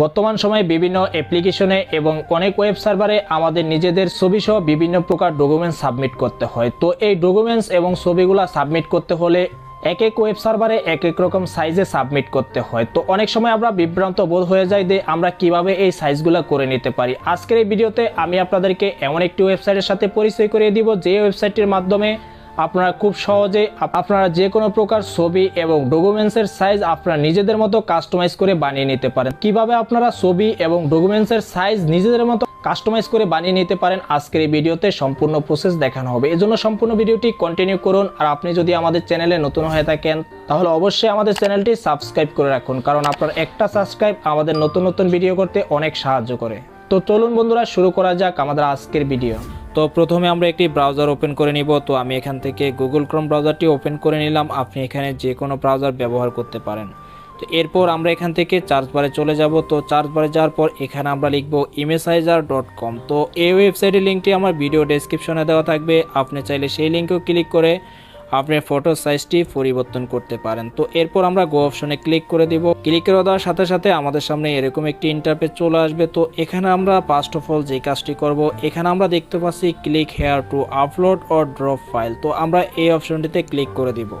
বর্তমান সময়ে বিভিন্ন অ্যাপ্লিকেশনে এবং অনেক ওয়েব সার্ভারে আমাদের নিজেদের ছবি সহ বিভিন্ন প্রকার ডকুমেন্টস সাবমিট করতে হয়। তো এই ডকুমেন্টস এবং ছবিগুলো সাবমিট করতে হলে এক এক ওয়েব সার্ভারে এক এক রকম সাইজে সাবমিট করতে হয়। তো অনেক সময় আমরা বিভ্রান্ত বোধ হয়ে যাই যে আমরা কীভাবে এই সাইজগুলো করে নিতে পারি। আজকের এই ভিডিওতে আমি আপনাদেরকে এমন একটি ওয়েবসাইটের সাথে পরিচয় করিয়ে দিব, যে ওয়েবসাইটটির মাধ্যমে আপনারা খুব সহজে আপনারা যে কোনো প্রকার ছবি এবং ডকুমেন্টসের সাইজ আপনারা নিজেদের মতো কাস্টমাইজ করে বানিয়ে নিতে পারেন। কীভাবে আপনারা ছবি এবং ডকুমেন্টসের সাইজ নিজেদের মতো কাস্টমাইজ করে বানিয়ে নিতে পারেন, আজকের এই ভিডিওতে সম্পূর্ণ প্রসেস দেখানো হবে। এজন্য সম্পূর্ণ ভিডিওটি কন্টিনিউ করুন আর আপনি যদি আমাদের চ্যানেলে নতুন হয়ে থাকেন, তাহলে অবশ্যই আমাদের চ্যানেলটি সাবস্ক্রাইব করে রাখুন, কারণ আপনার একটা সাবস্ক্রাইব আমাদের নতুন নতুন ভিডিও করতে অনেক সাহায্য করে। তো চলুন বন্ধুরা, শুরু করা যাক আমাদের আজকের ভিডিও তো প্রথমে আমরা একটি ব্রাউজার ওপেন করে নিব। তো আমি এখান থেকে গুগল ক্রোম ব্রাউজারটি ওপেন করে নিলাম। আপনি এখানে যে কোনো ব্রাউজার ব্যবহার করতে পারেন। তো এরপর আমরা এখান থেকে চার্জ বারে চলে যাব। তো চার্জ বারে যাওয়ার পর এখানে আমরা লিখব ইমেসাইজার ডট কম তো এই ওয়েবসাইটের লিঙ্কটি আমার ভিডিও ডেসক্রিপশনে দেওয়া থাকবে। আপনি চাইলে সেই লিঙ্কেও ক্লিক করে আপনার ফটো সাইজটি পরিবর্তন করতে পারেন। তো এরপর আমরা গো অপশনে ক্লিক করে দিব। ক্লিক করে দেওয়ার সাথে সাথে আমাদের সামনে এরকম একটি ইন্টারপেজ চলে আসবে। তো এখানে আমরা ফার্স্ট অফ অল যে কাজটি করব, এখানে আমরা দেখতে পাচ্ছি click here to upload or drop file তো আমরা এই অপশনটিতে ক্লিক করে দিব।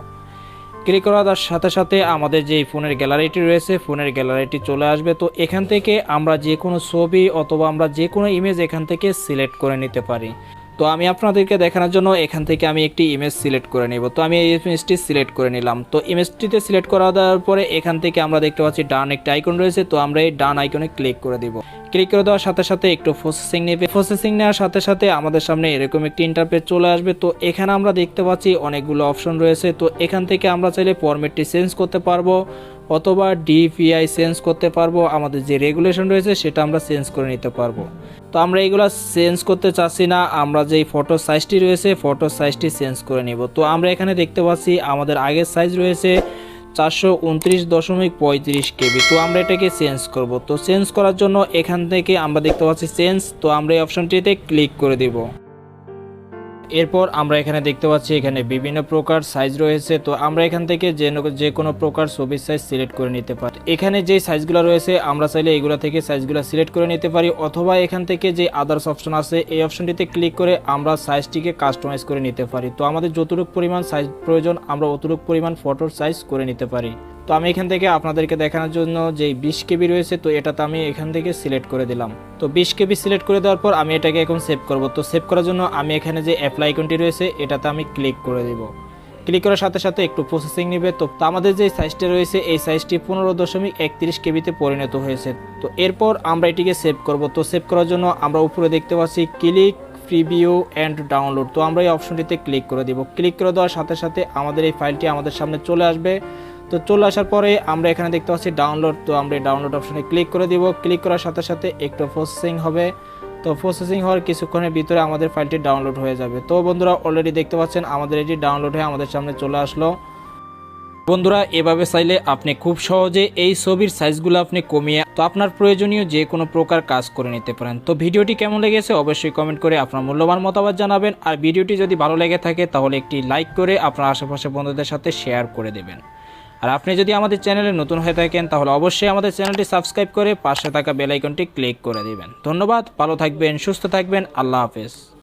ক্লিক করার সাথে সাথে আমাদের যে ফোনের গ্যালারিটি রয়েছে, ফোনের গ্যালারিটি চলে আসবে। তো এখান থেকে আমরা যে কোনো ছবি অথবা আমরা যে কোনো ইমেজ এখান থেকে সিলেক্ট করে নিতে পারি। তো আমি আপনাদেরকে দেখানোর জন্য এখান থেকে আমি একটি ইমেজ সিলেক্ট করে নিব। তো আমি এই ইমেজটি সিলেক্ট করে নিলাম। তো ইমেজটিতে সিলেক্ট করা দেওয়ার পরে এখান থেকে আমরা দেখতে পাচ্ছি ডান একটা আইকন রয়েছে। তো আমরা এই ডান আইকনে ক্লিক করে দিব। ক্লিক করে দেওয়ার সাথে সাথে একটু প্রসেসিং নেবে। প্রসেসিং নেওয়ার সাথে সাথে আমাদের সামনে এরকম একটি ইন্টারপেজ চলে আসবে। তো এখানে আমরা দেখতে পাচ্ছি অনেকগুলো অপশন রয়েছে। তো এখান থেকে আমরা চাইলে ফরম্যাটটি চেঞ্জ করতে পারব অথবা ডিপিআই চেঞ্জ করতে পারব। আমাদের যে রেগুলেশন রয়েছে সেটা আমরা চেঞ্জ করে নিতে পারব। তো আমরা এগুলো চেঞ্জ করতে চাচ্ছি না। আমরা যেই ফটো সাইজটি রয়েছে ফটো সাইজটি চেঞ্জ করে নিব। তো আমরা এখানে দেখতে পাচ্ছি আমাদের আগের সাইজ রয়েছে চারশো উনত্রিশ দশমিক পঁয়ত্রিশ কেবি। তো আমরা এটাকে চেঞ্জ করব। তো চেঞ্জ করার জন্য এখান থেকে আমরা দেখতে পাচ্ছি চেঞ্জ। তো আমরা এই অপশনটিতে ক্লিক করে দিব। এরপর আমরা এখানে দেখতে পাচ্ছি এখানে বিভিন্ন প্রকার সাইজ রয়েছে। তো আমরা এখান থেকে যে যে কোনো প্রকার ছবির সাইজ সিলেক্ট করে নিতে পারি। এখানে যে সাইজগুলো রয়েছে, আমরা চাইলে এগুলো থেকে সাইজগুলো সিলেক্ট করে নিতে পারি। অথবা এখান থেকে যে আদার্স অপশন আছে, এই অপশনটিতে ক্লিক করে আমরা সাইজটিকে কাস্টমাইজ করে নিতে পারি। তো আমাদের যতটুকু পরিমাণ সাইজ প্রয়োজন, আমরা অতটুকু পরিমাণ ফটোর সাইজ করে নিতে পারি। তো আমি এখান থেকে আপনাদেরকে দেখানোর জন্য যে বিশ কেবি রয়েছে, তো এটাতে আমি এখান থেকে সিলেক্ট করে দিলাম। তো বিশ কেবি সিলেক্ট করে দেওয়ার পর আমি এটাকে এখন সেভ করব। তো সেভ করার জন্য আমি এখানে যে অ্যাপ্লাই আইকনটি রয়েছে, এটাতে আমি ক্লিক করে দেব। ক্লিক করার সাথে সাথে একটু প্রসেসিং নেবে। তো আমাদের যে সাইজটা রয়েছে, এই সাইজটি পনেরো দশমিক একত্রিশ কেবিতে পরিণত হয়েছে। তো এরপর আমরা এটিকে সেভ করব। তো সেভ করার জন্য আমরা উপরে দেখতে পাচ্ছি ক্লিক প্রিভিউ অ্যান্ড ডাউনলোড তো আমরা এই অপশনটিতে ক্লিক করে দিব। ক্লিক করে দেওয়ার সাথে সাথে আমাদের এই ফাইলটি আমাদের সামনে চলে আসবে। তো চলে আসার পরে আমরা এখানে দেখতে পাচ্ছি ডাউনলোড তো আমরা ডাউনলোড অপশানে ক্লিক করে দিব। ক্লিক করার সাথে সাথে একটু প্রসেসিং হবে। তো প্রসেসিং হওয়ার কিছুক্ষণের ভিতরে আমাদের ফাইলটি ডাউনলোড হয়ে যাবে। তো বন্ধুরা অলরেডি দেখতে পাচ্ছেন আমাদের এটি ডাউনলোড হয়ে আমাদের সামনে চলে আসলো। বন্ধুরা, এভাবে চাইলে আপনি খুব সহজে এই ছবির সাইজগুলো আপনি কমিয়ে, তো আপনার প্রয়োজনীয় যে কোনো প্রকার কাজ করে নিতে পারেন। তো ভিডিওটি কেমন লেগেছে অবশ্যই কমেন্ট করে আপনার মূল্যবান মতামত জানাবেন। আর ভিডিওটি যদি ভালো লেগে থাকে, তাহলে একটি লাইক করে আপনার আশেপাশে বন্ধুদের সাথে শেয়ার করে দেবেন। আর আপনি যদি আমাদের চ্যানেলে নতুন হয়ে থাকেন, তাহলে অবশ্যই আমাদের চ্যানেলটি সাবস্ক্রাইব করে পাশে থাকা বেলাইকনটি ক্লিক করে দেবেন। ধন্যবাদ, ভালো থাকবেন, সুস্থ থাকবেন, আল্লাহ হাফেজ।